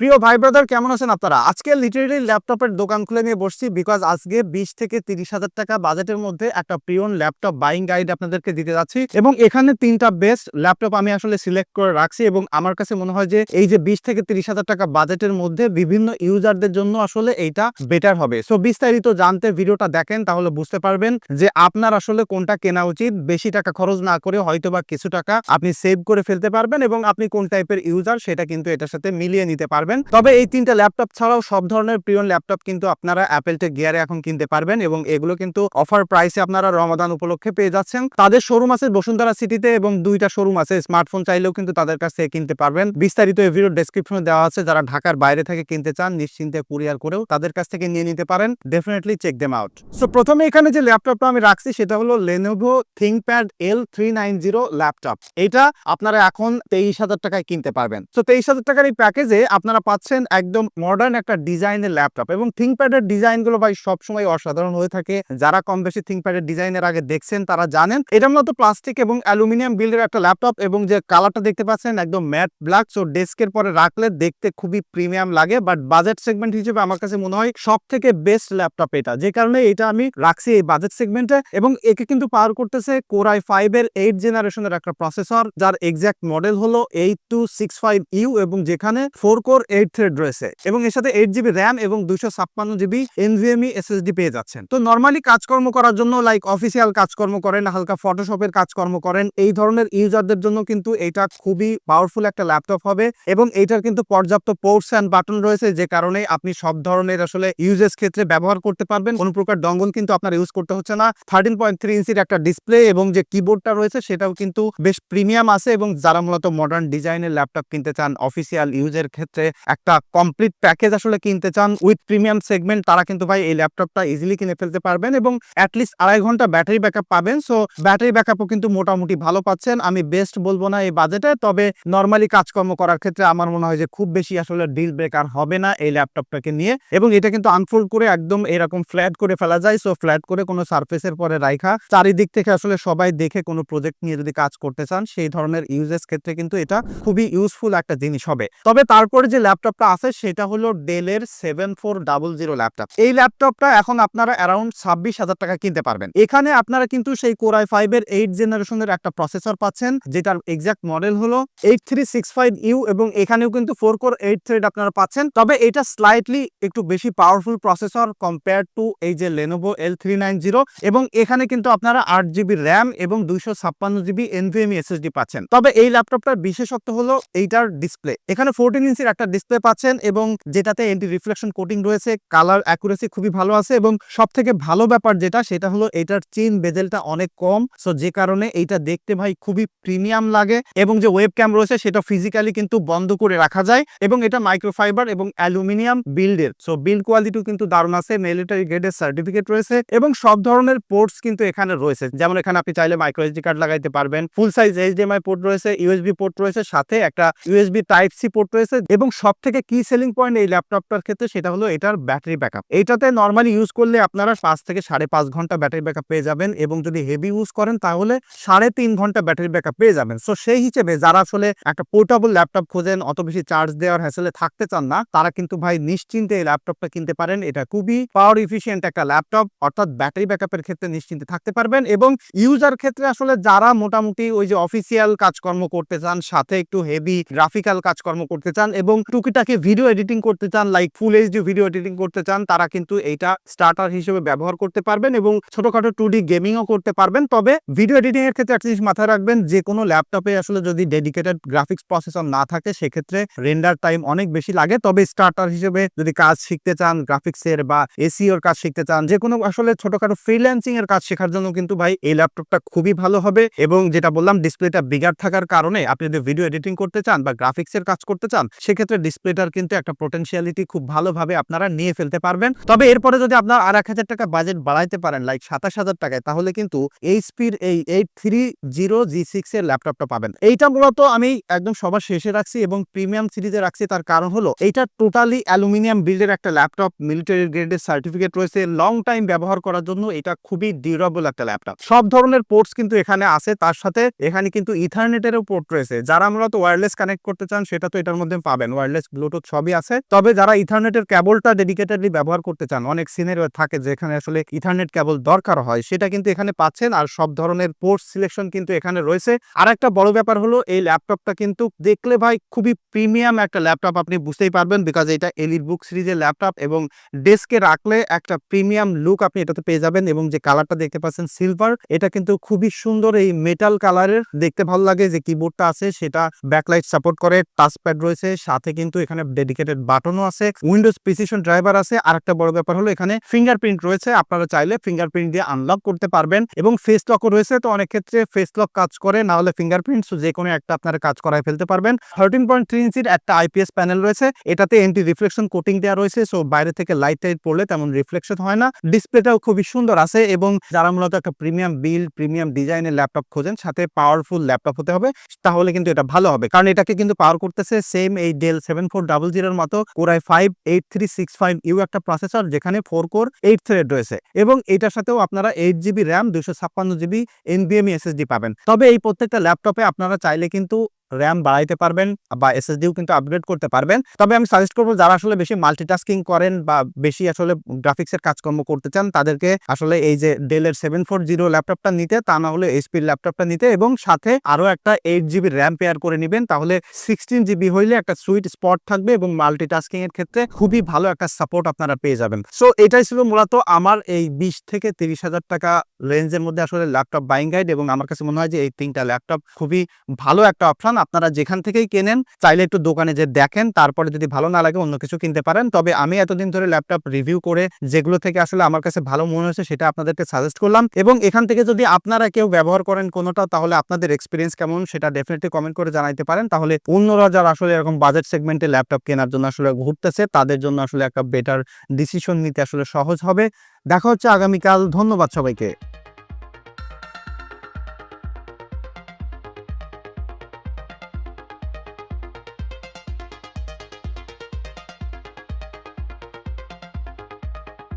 প্রিয় ভাই ব্রাদার কেমন আছেন আপনারা? আজকে লিটারেলি ল্যাপটপের দোকান খুলে নিয়ে বসছি বিকজ আজকে বিশ থেকে তিরিশ হাজার টাকা বাজেটের মধ্যে একটা প্রিয়ন ল্যাপটপ বাইং গাইড আপনাদেরকে দিতে যাচ্ছি এবং এখানে তিনটা বেস্ট ল্যাপটপ আমি আসলে সিলেক্ট করে রাখছি এবং আমার কাছে মনে হয় যে এই যে বিশ থেকে তিরিশ হাজার টাকা বাজেটের মধ্যে বিভিন্ন ইউজারদের জন্য আসলে এইটা বেটার হবে। সো বিস্তারিত জানতে ভিডিওটা দেখেন, তাহলে বুঝতে পারবেন যে আপনার আসলে কোনটা কেনা উচিত। বেশি টাকা খরচ না করে হয়তো বা কিছু টাকা আপনি সেভ করে ফেলতে পারবেন এবং আপনি কোন টাইপের ইউজার সেটা কিন্তু এটার সাথে মিলিয়ে নিতে পারবেন। তবে এই তিনটা ল্যাপটপ ছাড়াও সব ধরনের প্রিয়ন ল্যাপটপ কিন্তু আপনারা অ্যাপেল টেক গিয়ারে এখন কিনতে পারবেন এবং এগুলো কিন্তু অফার প্রাইসে আপনারা রমাদান উপলক্ষে পেয়ে যাচ্ছেন। তাদের শোরুম আছে বসুন্ধরা সিটিতে এবং দুইটা শোরুম আছে। স্মার্টফোন চাইলেও কিন্তু তাদের কাছ থেকে কিনতে পারবেন। বিস্তারিত এই ভিডিও ডেসক্রিপশনে দেওয়া আছে। যারা ঢাকার বাইরে থেকে কিনতে চান, নিশ্চিন্তে কুরিয়ার করেও তাদের কাছ থেকে নিয়ে নিতে পারেন। Definitely check them out so প্রথমে এখানে যে ল্যাপটপটা আমি রাখছি, সেটা হলো Lenovo ThinkPad L three nine zero laptop. এটা আপনারা এখন তেইশ হাজার টাকায় কিনতে পারবেন। তো তেইশ হাজার টাকার এই প্যাকেজে আপনারা পাচ্ছেন একদম মডার্ন একটা ডিজাইনের ল্যাপটপ এবং থিংকপ্যাডের ডিজাইনগুলো ভাই সবসময় অসাধারণ হয়ে থাকে। যারা কম বেশি থিংকপ্যাডের ডিজাইনের আগে দেখছেন, তারা জানেন। এটা মূলত প্লাস্টিক এবং অ্যালুমিনিয়াম বিল্ডের একটা ল্যাপটপ এবং যে কালারটা দেখতে পাচ্ছেন একদম ম্যাট ব্ল্যাক সো ডেস্কের পরে রাখলে দেখতে খুবই প্রিমিয়াম লাগে। বাট বাজেট সেগমেন্ট হিসেবে আমার কাছে মনে হয় সব থেকে বেস্ট ল্যাপটপ এটা। যে কারণে এটা আমি রাখছি এই বাজেট সেগমেন্টে এবং একে কিন্তু পার করতেছে কোরাই ফাইভ এর এইট জেনারেশনের একটা প্রসেসর যার এক্সাক্ট মডেল হলো eight two six five U এবং যেখানে ফোর কোর এইট থ্রেড রয়েছে এবং এর সাথে এইট জিবি র্যাম এবং দুইশো ছাপ্পান্ন জিবি এনভিএমই এসএসডি পেয়ে যাচ্ছেন। তো নর্মালি কাজকর্ম করার জন্য লাইক অফিসিয়াল কাজকর্ম করেন, হালকা ফটোশপের কাজকর্ম করেন, এই ধরনের ইউজারদের জন্য কিন্তু এটা খুবই পাওয়ারফুল একটা ল্যাপটপ হবে এবং এইটার কিন্তু পর্যাপ্ত পোর্টস অ্যান্ড বাটন রয়েছে যে কারণে আপনি সব ধরনের আসলে ইউজেস ক্ষেত্রে ব্যবহার করতে পারবেন। কোনো প্রকার ডঙ্গল কিন্তু আপনার ইউজ করতে হচ্ছে না। থার্টিন পয়েন্ট থ্রি ইঞ্চির একটা ডিসপ্লে এবং যে কিবোর্ডটা রয়েছে সেটাও কিন্তু বেশ প্রিমিয়াম আছে এবং যারা মূলত মডার্ন ডিজাইনের ল্যাপটপ কিনতে চান অফিসিয়াল ইউজের ক্ষেত্রে একটা কমপ্লিট প্যাকেজ আসলে কিনতে চান উইথ প্রিমিয়াম সেগমেন্ট তারা কিন্তু ভাই এই ল্যাপটপটা ইজিলি কিনে ফেলতে পারবেন এবং অ্যাটলিস্ট আড়াই ঘণ্টা ব্যাটারি ব্যাকআপ পাবেন। সো ব্যাটারি ব্যাকআপও কিন্তু মোটামুটি ভালো পাচ্ছেন। আমি বেস্ট বলব না এই বাজেটে তবে নর্মালি কাজকর্ম করার ক্ষেত্রে আমার মনে হয় যে খুব বেশি আসলে ডিল ব্রেকার হবে না এই ল্যাপটপটাকে নিয়ে। এবং এটা কিন্তু আনফোল্ড করে একদম এরকম ফ্ল্যাট করে ফেলা যায়। সো ফ্ল্যাট করে কোনো সার্ফেসের পরে রাইখা। চারিদিক থেকে আসলে সবাই দেখে কোনো প্রজেক্ট নিয়ে যদি কাজ করতে চান, সেই ধরনের ইউজেস ক্ষেত্রে কিন্তু এটা খুবই ইউজফুল একটা জিনিস হবে। তবে তারপরে যে ল্যাপটপটা আছে সেটা হলো ডেলের seven four double zero laptop. এই ল্যাপটপটা এখন আপনারা অ্যারাউন্ড ছাব্বিশ হাজার টাকা কিনতে পারবেন। এখানে আপনারা কিন্তু সেই কোরাই ফাইভ এর এইট জেনারেশনের একটা প্রসেসর পাচ্ছেন, যেটার এক্সাক্ট মডেল হলো eight three six five U এবং এখানেও কিন্তু ফোর কোর এইট থ্রেড আপনারা পাচ্ছেন। তবে এটা স্লাইটলি একটু বেশি পাওয়ারফুল প্রসেসর কম্পেয়ার টু এই যে Lenovo L three nine zero এবং এখানে কিন্তু আপনারা আট জিবি র্যাম এবং দুইশো ছাপ্পান্ন জিবি এনভিএমই এসএসডি পাচ্ছেন। তবে এই ল্যাপটপটার বিশেষত্ব হলো এইটার ডিসপ্লে এখানে ফোরটিন ইঞ্চির একটা ডিসপ্লে পাচ্ছেন এবং যেটাতে এন্টি রিফ্লেকশন কোটিং রয়েছে কালার অ্যাকুরেসি খুবই ভালো আছে এবং সব থেকে ভালো ব্যাপার যেটা, সেটা হলো এটার চেন বেজেলটা অনেক কম। সো যে কারণে এইটা দেখতে ভাই খুবই প্রিমিয়াম লাগে এবং যে ওয়েব ক্যাম রয়েছে, সেটা ফিজিক্যালি কিন্তু বন্ধ করে রাখা যায় এবং এটা মাইক্রোফাইবার এবং অ্যালুমিনিয়াম বিল্ডের সো বিল্ড কোয়ালিটিও কিন্তু দারুণ আছে মিলিটারি গ্রেডের সার্টিফিকেট রয়েছে এবং সব ধরনের পোর্টস কিন্তু এখানে রয়েছে। যেমন এখানে আপনি চাইলে মাইক্রো এসডি কার্ড লাগাইতে পারবেন ফুল সাইজ এইচডিএমআই পোর্ট রয়েছে ইউএসবি পোর্ট রয়েছে, সাথে একটা ইউএসবি টাইপ সি পোর্ট রয়েছে এবং সব থেকে কি সেলিং পয়েন্ট এই ল্যাপটপটার ক্ষেত্রে সেটা হলো এটার ব্যাটারি ব্যাকআপ এটাতে নর্মালি ইউজ করলে আপনারা পাঁচ থেকে সাড়ে পাঁচ ঘণ্টা ব্যাটারি ব্যাকআপ পেয়ে যাবেন এবং যদি হেভি ইউজ করেন তাহলে সাড়ে তিন ঘণ্টা ব্যাটারি ব্যাকআপ পেয়ে যাবেন। সো সেই হিসেবে যারা আসলে একটা পোর্টেবল ল্যাপটপ খোঁজেন, অত বেশি চার্জ দেওয়ার হ্যাসেলে থাকতে চান না, তারা কিন্তু ভাই নিশ্চিন্তে এই ল্যাপটপটা কিনতে পারেন। এটা খুবই পাওয়ার ইফিসিয়েন্ট একটা ল্যাপটপ অর্থাৎ ব্যাটারি ব্যাকআপের ক্ষেত্রে নিশ্চিন্তে থাকতে পারবেন এবং ইউজার ক্ষেত্রে আসলে যারা মোটামুটি ওই যে অফিসিয়াল কাজকর্ম করতে চান, সাথে একটু হেভি গ্রাফিক্যাল কাজকর্ম করতে চান এবং টুকিটাকি ভিডিও এডিটিং করতে চান like full HD video editing করতে চান, তারা কিন্তু এইটা স্টার্টার হিসেবে ব্যবহার করতে পারবেন এবং ছোটখাটো টু ডি গেমিংও করতে পারবেন। তবে ভিডিও এডিটিং এর ক্ষেত্রে একটা জিনিস মাথায় রাখবেন যে কোনো ল্যাপটপে আসলে যদি ডেডিকেটেড গ্রাফিক্স প্রসেসর না থাকে, সেক্ষেত্রে রেন্ডার টাইম অনেক বেশি লাগে। তবে স্টার্টার হিসেবে যদি কাজ শিখতে চান গ্রাফিক্সের বা এসিওর কাজ শিখতে চান যে কোনো আসলে ছোটখাটো ফ্রিল্যান্সিং এর কাজ শেখার জন্য কিন্তু ভাই এই ল্যাপটপটা খুবই ভালো হবে এবং যেটা বললাম ডিসপ্লেটা বিগার থাকার কারণে আপনি যদি ভিডিও এডিটিং করতে চান বা গ্রাফিক্সের কাজ করতে চান, সেক্ষেত্রে ডিসপ্লেটার কিন্তু একটা পোটেনশিয়ালিটি খুব ভালোভাবে আপনারা নিয়ে ফেলতে পারবেন। তবে এরপরে যদি আপনার আর এক হাজার টাকা বাজেট বাড়াইতে পারেন লাইক সাতাশ হাজার টাকায়, তাহলে কিন্তু এইচপির এই eight three zero G six এর ল্যাপটপটা পাবেন। এইটা মূলত আমি একদম সবার শেষে রাখছি এবং প্রিমিয়াম সিরিজে রাখছি। তার কারণ হলো, এইটা টোটালি অ্যালুমিনিয়াম বিল্ডের একটা ল্যাপটপ মিলিটারি গ্রেডের সার্টিফিকেট রয়েছে। লং টাইম ব্যবহার করার জন্য এটা খুবই ডিউরেবল একটা ল্যাপটপ সব ধরনের পোর্টস কিন্তু এখানে আছে। তার সাথে এখানে কিন্তু ইথারনেটেরও পোর্ট রয়েছে। যারা মূলত ওয়্যারলেস কানেক্ট করতে চান, সেটা তো এটার মধ্যে পাবেন। ওয়্যারলেস ব্লুটুথ সবই আছে। তবে যারা ইথারনেটের কেবলটা ডেডিকেটেডলি ব্যবহার করতে চান, অনেক সিনারিও থাকে যেখানে আসলে ইথারনেট কেবল দরকার হয়, সেটা কিন্তু এখানে পাচ্ছেন আর সব ধরনের পোর্ট সিলেকশন কিন্তু এখানে রয়েছে। আর একটা বড় ব্যাপার হলো, এই ল্যাপটপটা কিন্তু দেখলে ভাই খুবই প্রিমিয়াম একটা ল্যাপটপ আপনি বুঝতেই পারবেন বিকজ এটা এলিট বুক সিরিজের ল্যাপটপ এবং ডেস্কে রাখলে একটা প্রিমিয়াম লুক আপনি এটাতে পেয়ে যাবেন এবং যে কালারটা দেখতে পাচ্ছেন সিলভার এটা কিন্তু খুবই সুন্দর এই মেটাল কালারের দেখতে ভালো লাগে যে কিবোর্ডটা আছে, সেটা ব্যাকলাইট সাপোর্ট করে টাচপ্যাড রয়েছে, সাথে কিন্তু এখানে ডেডিকেটেড বাটনও আছে উইন্ডোজ প্রিসিশন ড্রাইভার আছে। আর একটা বড় ব্যাপার হলো এখানে ফিঙ্গারপ্রিন্ট রয়েছে, আপনারা চাইলে ফিঙ্গারপ্রিন্ট দিয়ে আনলক করতে পারবেন এবং ফেস লকও রয়েছে। তো অনেক ক্ষেত্রে ফেস লক কাজ করে, না হলে ফিঙ্গারপ্রিন্ট যে কোনো একটা আপনারা কাজ করায় ফেলতে পারবেন। থার্টিন পয়েন্ট থ্রি ইঞ্চির একটা আইপিএস প্যানেল রয়েছে, এটাতে এন্টি রিফ্লেকশন কোটিং দেওয়া রয়েছে সো বাইরে থেকে লাইট টাইট পড়লে তেমন রিফ্লেকশন হয় না। ডিসপ্লেটাও খুবই সুন্দর আছে এবং যারা মূলত একটা প্রিমিয়াম বিল প্রিমিয়াম ডিজাইনের ল্যাপটপ খোঁজেন, সাথে পাওয়ারফুল ল্যাপটপ হতে হবে, তাহলে কিন্তু এটা ভালো হবে। কারণ এটাকে কিন্তু পাওয়ার করতেছে সেম এই ডেল সেভেন ফোর ডাবল জিরোর মতো core i five eight three six five U একটা প্রসেসর যেখানে ফোর কোর এইট থ্রেড রয়েছে এবং এটার সাথেও আপনারা এইট জিবি র্যাম দুশো ছাপ্পান্ন জিবি এনবিএমই এসএসডি পাবেন। তবে এই প্রত্যেকটা ল্যাপটপে আপনারা চাইলে কিন্তু র্যাম বাড়াইতে পারবেন বা এসএসডিও কিন্তু আপগ্রেড করতে পারবেন। তবে আমি সাজেস্ট করব, যারা আসলে বেশি মাল্টিটাস্কিং করেন বা বেশি আসলে গ্রাফিক্সের কাজকর্ম করতে চান, তাদেরকে আসলে এই যে ডেলের সেভেন ফোর জিরো ল্যাপটপটা নিতে, তা না হলে এইচপির ল্যাপটপটা নিতে এবং সাথে আরও একটা এইট জিবি র্যাম পেয়ার করে নেবেন। তাহলে সিক্সটিন জিবি হইলে একটা সুইট স্পট থাকবে এবং মাল্টিটাস্কিং এর ক্ষেত্রে খুবই ভালো একটা সাপোর্ট আপনারা পেয়ে যাবেন। সো এটাই ছিল মূলত আমার এই বিশ থেকে তিরিশ হাজার টাকা রেঞ্জের মধ্যে আসলে ল্যাপটপ বাইং গাইড এবং আমার কাছে মনে হয় যে এই তিনটা ল্যাপটপ খুবই ভালো একটা অপশন আপনারা যেখান থেকেই কেনেন, চাইলে একটু দোকানে যে দেখেন, তারপরে যদি ভালো না লাগে অন্য কিছু কিনতে পারেন। তবে আমি এতদিন ধরে ল্যাপটপ রিভিউ করে যেগুলো থেকে আসলে আমার কাছে ভালো মনে হয়েছে সেটা আপনাদেরকে সাজেস্ট করলাম এবং এখান থেকে যদি আপনারা কেউ ব্যবহার করেন কোনোটা, তাহলে আপনাদের এক্সপিরিয়েন্স কেমন সেটা ডেফিনেটলি কমেন্ট করে জানাইতে পারেন। তাহলে অন্যরা যারা আসলে এরকম বাজেট সেগমেন্টে ল্যাপটপ কেনার জন্য আসলে ঘুরতেছে, তাদের জন্য আসলে একটা বেটার ডিসিশন নিতে আসলে সহজ হবে। দেখা হচ্ছে আগামীকাল। ধন্যবাদ সবাইকে।